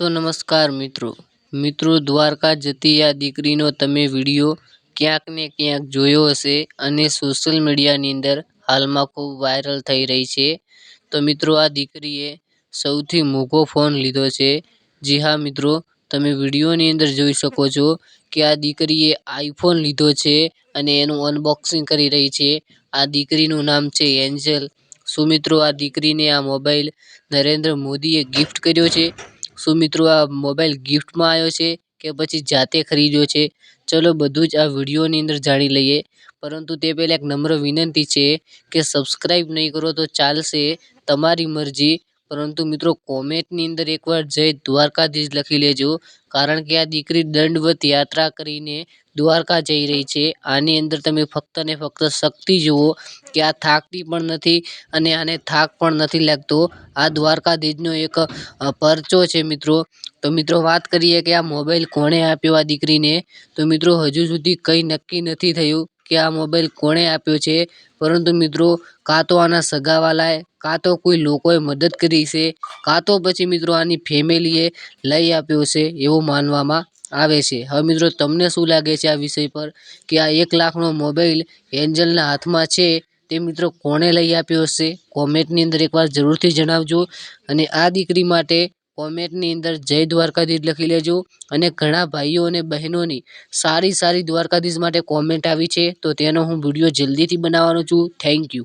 તો નમસ્કાર મિત્રો. મિત્રો દ્વારકા જતી આ દીકરીનો તમે વીડિયો ક્યાંક ને ક્યાંક જોયો હશે અને સોશિયલ મીડિયાની અંદર હાલમાં ખૂબ વાયરલ થઈ રહી છે. તો મિત્રો આ દીકરીએ સૌથી મોંઘો ફોન લીધો છે. જી હા મિત્રો, તમે વિડીયોની અંદર જોઈ શકો છો કે આ દીકરીએ આઈફોન લીધો છે અને એનું અનબોક્સિંગ કરી રહી છે. આ દીકરીનું નામ છે એન્જલ શું મિત્રો આ દીકરીને આ મોબાઈલ નરેન્દ્ર મોદીએ ગિફ્ટ કર્યો છે? શું મિત્રો આ મોબાઈલ ગિફ્ટમાં આવ્યો છે કે પછી જાતે ખરીદ્યો છે? ચલો બધું જ આ વિડીયોની અંદર જાણી લઈએ. પરંતુ તે પહેલાં એક નમ્ર વિનંતી છે કે સબસ્ક્રાઈબ નહીં કરો તો ચાલશે તમારી મરજી. પરંતુ મિત્રો કોમેન્ટની અંદર એકવાર જય દ્વારકાધીશ લખી લેજો. કારણ કે આ દીકરી દંડવત યાત્રા કરીને દ્વારકા જઈ રહી છે. આની અંદર તમે ફક્ત ને ફક્ત શક્તિ જુઓ કે આ થાકતી પણ નથી અને આને થાક પણ નથી લાગતો. આ દ્વારકાધીશનો એક પરચો છે મિત્રો. તો મિત્રો વાત કરીએ કે આ મોબાઈલ કોણે આપ્યો આ દીકરીને? તો મિત્રો હજુ સુધી કંઈ નક્કી નથી થયું કે આ મોબાઈલ કોણે આપ્યો છે. પરંતુ મિત્રો, કાં તો આના સગાવાલાએ, કાં તો કોઈ લોકોએ મદદ કરી છે, કાં તો પછી મિત્રો આની ફેમિલીએ લઈ આપ્યો છે એવું માનવામાં આવે છે. હવે મિત્રો, તમને શું લાગે છે આ વિષય પર? કે આ એક લાખનો મોબાઈલ એન્જલના હાથમાં છે, તે મિત્રો કોણે લઈ આપ્યો હશે? કોમેન્ટની અંદર એકવાર જરૂરથી જણાવજો. અને આ દીકરી માટે કોમેન્ટની અંદર જય દ્વારકાધીશ લખી લેજો. અને ઘણા ભાઈઓ અને બહેનોની સારી સારી દ્વારકાધીશ માટે કોમેન્ટ આવી છે. તો તેનો હું વીડિયો જલ્દીથી બનાવવાનો છું. Thank you